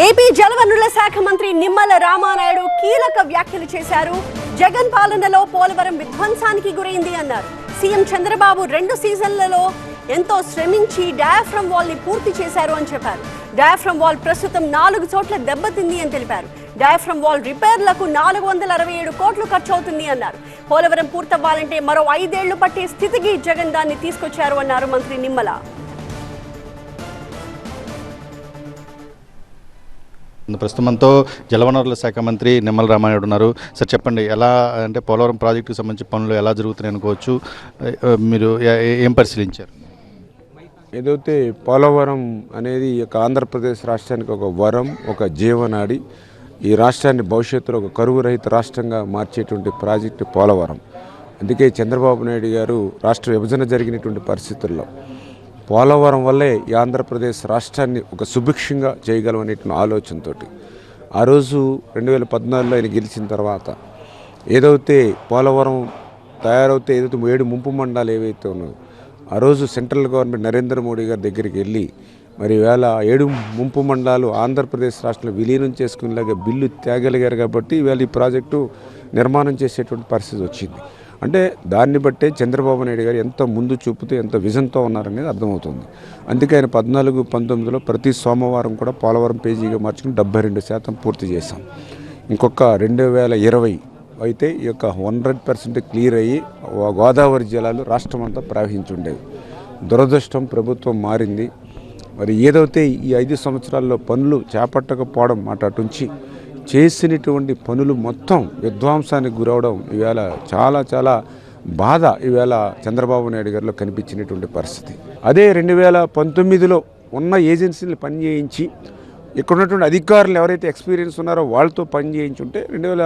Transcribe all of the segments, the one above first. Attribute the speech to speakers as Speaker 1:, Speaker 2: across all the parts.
Speaker 1: AP జలవనరుల శాఖ మంత్రి నిమ్మల రామానాయుడు కీలక వ్యాఖ్యలు చేశారు. జగన్ పాలనలో పోలవరం విధ్వంసానికి గురైంది అన్నారు. సీఎం చంద్రబాబు రెండు సీజన్లలో ఎంతో శ్రమించి డయాఫ్రమ్ వాల్ని పూర్తి చేశారు అని చెప్పారు. డయాఫ్రమ్ వాల్ ప్రస్తుతం నాలుగు చోట్ల దెబ్బతింది అని తెలిపారు. డయాఫ్రమ్ వాల్ రిపేర్లకు నాలుగు వందల అరవై ఏడు కోట్లు ఖర్చు అవుతుంది అన్నారు. పోలవరం పూర్తవ్వాలంటే మరో ఐదేళ్ళు పట్టే స్థితికి జగన్ దాన్ని తీసుకొచ్చారు అన్నారు మంత్రి నిమ్మల.
Speaker 2: ప్రస్తుతం మనతో జలవనరుల శాఖ మంత్రి నిమ్మల రామానాయుడు ఉన్నారు. సార్ చెప్పండి ఎలా అంటే పోలవరం ప్రాజెక్టుకు సంబంధించి పనులు ఎలా జరుగుతున్నాయి అనుకోవచ్చు? మీరు ఏం పరిశీలించారు?
Speaker 3: ఏదైతే పోలవరం అనేది ఈ యొక్క ఆంధ్రప్రదేశ్ రాష్ట్రానికి ఒక వరం ఒక జీవనాడి ఈ రాష్ట్రాన్ని భవిష్యత్తులో ఒక కరువు రహిత రాష్ట్రంగా మార్చేటువంటి ప్రాజెక్టు పోలవరం. అందుకే చంద్రబాబు నాయుడు గారు రాష్ట్ర విభజన జరిగినటువంటి పరిస్థితుల్లో పోలవరం వల్లే ఈ ఆంధ్రప్రదేశ్ రాష్ట్రాన్ని ఒక సుభిక్షంగా చేయగలమనేటువంటి ఆలోచనతో ఆ రోజు రెండు వేల పద్నాలుగులో ఆయన గెలిచిన తర్వాత ఏదైతే పోలవరం తయారవుతే ఏదైతే ఏడు ముంపు మండలాలు ఏవైతే ఉన్నాయో ఆ రోజు సెంట్రల్ గవర్నమెంట్ నరేంద్ర మోడీ గారి దగ్గరికి వెళ్ళి మరి వేళ ఏడు ముంపు మండలాలు ఆంధ్రప్రదేశ్ రాష్ట్రంలో విలీనం చేసుకునేలాగా బిల్లు తేగలిగారు కాబట్టి ఇవాళ ఈ ప్రాజెక్టు నిర్మాణం చేసేటువంటి పరిస్థితి వచ్చింది. అంటే దాన్ని బట్టే చంద్రబాబు నాయుడు గారు ఎంత ముందు చూపుతూ ఎంత విజన్తో ఉన్నారనేది అర్థమవుతుంది. అందుకే ఆయన పద్నాలుగు పంతొమ్మిదిలో ప్రతి సోమవారం కూడా పోలవరం పేజీగా మార్చుకుని డెబ్బై రెండు శాతం పూర్తి చేశాం. ఇంకొక రెండు వేల ఇరవై అయితే ఈ యొక్క హండ్రెడ్ పర్సెంట్ క్లియర్ అయ్యి గోదావరి జలాలు రాష్ట్రం అంతా ప్రవహించుండేవి దురదృష్టం ప్రభుత్వం మారింది. మరి ఏదైతే ఈ ఐదు సంవత్సరాల్లో పనులు చేపట్టకపోవడం మాట అటుంచి చేసినటువంటి పనులు మొత్తం విధ్వంసానికి గురవడం ఇవాళ చాలా చాలా బాధ ఈవేళ చంద్రబాబు నాయుడు గారిలో కనిపించినటువంటి పరిస్థితి. అదే రెండు వేల పంతొమ్మిదిలో ఉన్న ఏజెన్సీలు పనిచేయించి ఇక్కడ ఉన్నటువంటి అధికారులు ఎవరైతే ఎక్స్పీరియన్స్ ఉన్నారో వాళ్ళతో పని చేయించుంటే రెండు వేల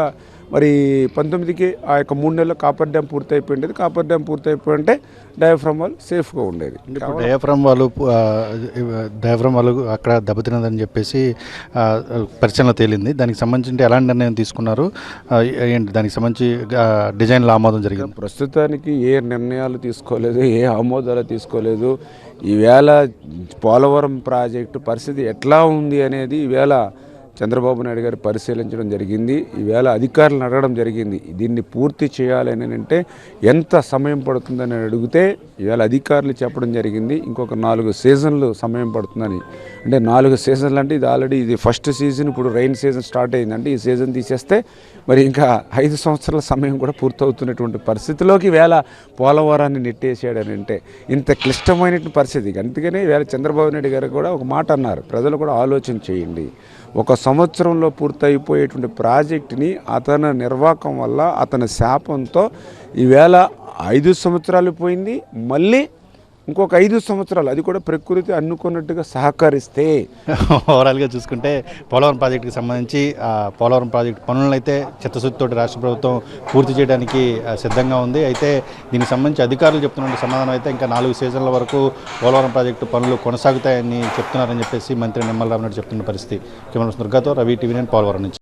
Speaker 3: మరి పంతొమ్మిదికి ఆ యొక్క మూడు నెలలు కాపర్ డ్యామ్ పూర్తి అయిపోయింది కాపర్ డ్యామ్ పూర్తి అయిపోయింటే డయాఫ్రమ్ వాళ్ళు సేఫ్గా ఉండేది.
Speaker 2: డయాఫ్రమ్ వాళ్ళు డయాఫ్రమ్ వాళ్ళు అక్కడ దెబ్బతిన్నదని చెప్పేసి పరిశీలన తేలింది. దానికి సంబంధించి ఎలాంటి నిర్ణయం తీసుకున్నారు? ఏంటి దానికి సంబంధించి డిజైన్ల ఆమోదం జరిగింది.
Speaker 3: ప్రస్తుతానికి ఏ నిర్ణయాలు తీసుకోలేదు ఏ ఆమోదాలు తీసుకోలేదు. ఈవేళ పోలవరం ప్రాజెక్టు పరిస్థితి ఎట్లా ఉంది అనేది ఈవేళ చంద్రబాబు నాయుడు గారు పరిశీలించడం జరిగింది. ఈవేళ అధికారులను అడగడం జరిగింది. దీన్ని పూర్తి చేయాలని అంటే ఎంత సమయం పడుతుందని అడిగితే ఈవేళ అధికారులు చెప్పడం జరిగింది. ఇంకొక నాలుగు సీజన్లు సమయం పడుతుందని. అంటే నాలుగు సీజన్లు అంటే ఇది ఆల్రెడీ ఇది ఫస్ట్ సీజన్ ఇప్పుడు రైన్ సీజన్ స్టార్ట్ అయిందంటే ఈ సీజన్ తీసేస్తే మరి ఇంకా ఐదు సంవత్సరాల సమయం కూడా పూర్తవుతున్నటువంటి పరిస్థితిలోకి వేళ పోలవరాన్ని నెట్టేసాడని అంటే ఇంత క్లిష్టమైనటువంటి పరిస్థితి. అందుకనే వేళ చంద్రబాబు నాయుడు గారు కూడా ఒక మాట అన్నారు. ప్రజలు కూడా ఆలోచన చేయండి. ఒక సంవత్సరంలో పూర్తయిపోయేటువంటి ప్రాజెక్టుని అతని నిర్వాహకం వల్ల అతని శాపంతో ఈవేళ ఐదు సంవత్సరాలు పోయింది. మళ్ళీ ఇంకొక ఐదు సంవత్సరాలు అది కూడా ప్రకృతి అన్నుకున్నట్టుగా సహకరిస్తే.
Speaker 2: ఓవరాల్గా చూసుకుంటే పోలవరం ప్రాజెక్టుకి సంబంధించి పోలవరం ప్రాజెక్టు పనులను అయితే చిత్తశుద్ధితోటి రాష్ట్ర ప్రభుత్వం పూర్తి చేయడానికి సిద్ధంగా ఉంది. అయితే దీనికి సంబంధించి అధికారులు చెప్తున్న సమాధానం అయితే ఇంకా నాలుగు సీజన్ల వరకు పోలవరం ప్రాజెక్టు పనులు కొనసాగుతాయని చెప్తున్నారని చెప్పేసి మంత్రి నిమ్మల రామనాయుడు చెప్తున్న పరిస్థితి. కెమెరా దుర్గాతో రవి టీవీ నేను పోలవరం నుంచి.